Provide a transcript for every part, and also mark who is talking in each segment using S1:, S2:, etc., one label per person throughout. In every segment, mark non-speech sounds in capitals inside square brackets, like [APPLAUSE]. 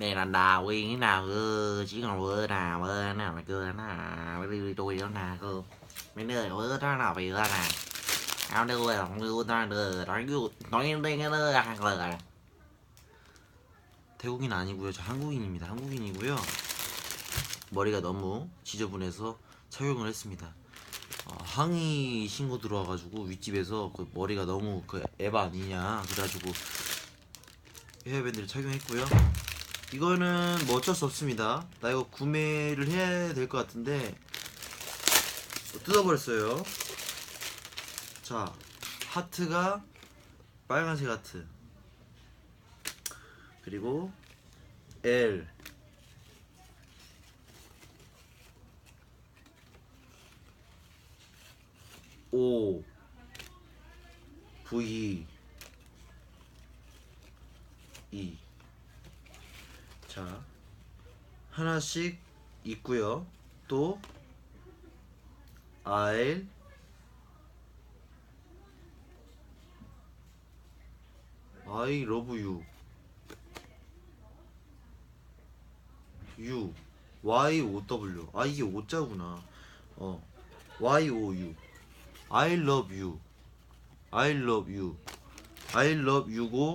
S1: Này là đào quyên cái nào cơ Chỉ còn vơ nào vơ nào mà cơ nào Đi tôi đó nào cơ Mấy nơi vơ đó nào bị ra nè Áo đưa là không đưa ra đưa Nói nói đến cái nơi hàng lời 태국인 아니고요. 저 한국인입니다. 한국인이고요. 머리가 너무 지저분해서 착용을 했습니다. 어, 항의 신고 들어와가지고 윗집에서 그 머리가 너무 그 에바 아니냐 그래가지고 헤어밴드를 착용했고요. 이거는 뭐 어쩔 수 없습니다. 나 이거 구매를 해야 될 것 같은데 뜯어버렸어요. 자 하트가 빨간색 하트. 그리고 L. O. V. E 자 하나씩 있고요. 또 R I love you U Y O W 아 이게 오자구나 어 Y O U I love you I love you I love you고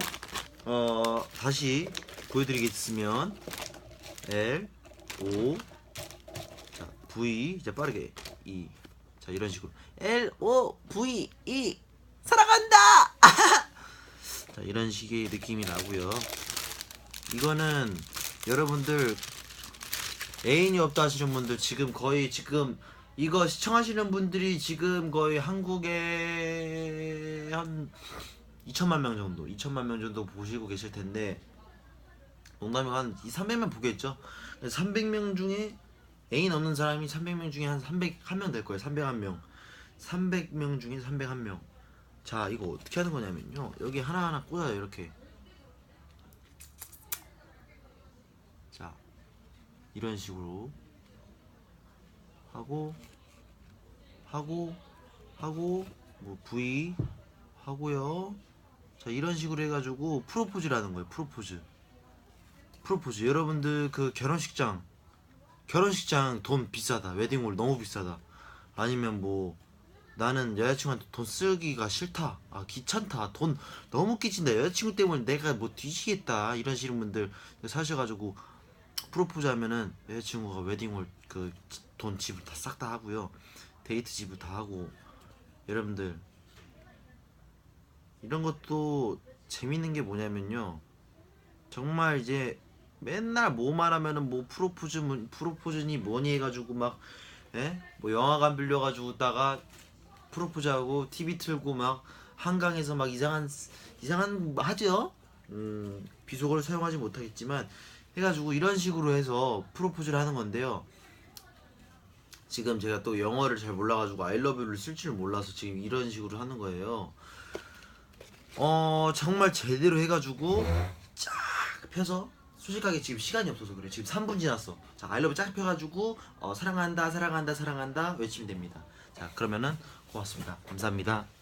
S1: 어 다시 보여드리겠으면 L O 자 V 이제 빠르게 E. 자 이런 식으로. L O V E. 사랑한다! [LAUGHS] 자 이런 식의 느낌이 나고요. 이거는 여러분들 애인이 없다 하시는 분들 지금 거의 지금 이거 시청하시는 분들이 지금 거의 한국에 한 2천만 명 정도 2천만 명 정도 보시고 계실 텐데 농담이 한 2, 300명 보겠죠? 300명 중에 애인 없는 사람이 300명 중에 한 301명 될 거예요 301명. 300명 중에 301명. 자 이거 어떻게 하는 거냐면요. 여기 하나하나 꽂아요 이렇게. 자 이런 식으로 하고 하고 하고 뭐 V 하고요. 자 이런 식으로 해가지고 프로포즈라는 거예요 프로포즈 프로포즈. 여러분들 그 결혼식장 결혼식장 돈 비싸다. 웨딩홀 너무 비싸다. 아니면 뭐 나는 여자친구한테 돈 쓰기가 싫다. 아 귀찮다. 돈 너무 끼친다. 여자친구 때문에 내가 뭐 뒤지겠다. 이런 식인 분들 사셔가지고 프로포즈 하면은 여자친구가 웨딩홀 그 돈 지불 다 싹 다 하고요. 데이트 지불 다 하고. 여러분들. 이런 것도 재밌는 게 뭐냐면요. 정말 이제 맨날 뭐만 하면은 뭐 프로포즈 문- 프로포즈니 뭐니 해가지고 막 예? 뭐 영화관 빌려가지고다가 프로포즈하고 TV 틀고 막 한강에서 막 이상한 이상한 거 하죠. 음, 비속어를 사용하지 못하겠지만 해가지고 이런 식으로 해서 프로포즈를 하는 건데요. 지금 제가 또 영어를 잘 몰라가지고 아이러브를 쓸 줄 몰라서 지금 이런 식으로 하는 거예요. 어 정말 제대로 해가지고 쫙 펴서 솔직하게 지금 시간이 없어서 그래. 지금 3분 지났어. 자 아이러브 쫙 펴가지고 어, 사랑한다 사랑한다 사랑한다 외치면 됩니다. 자 그러면은 고맙습니다. 감사합니다.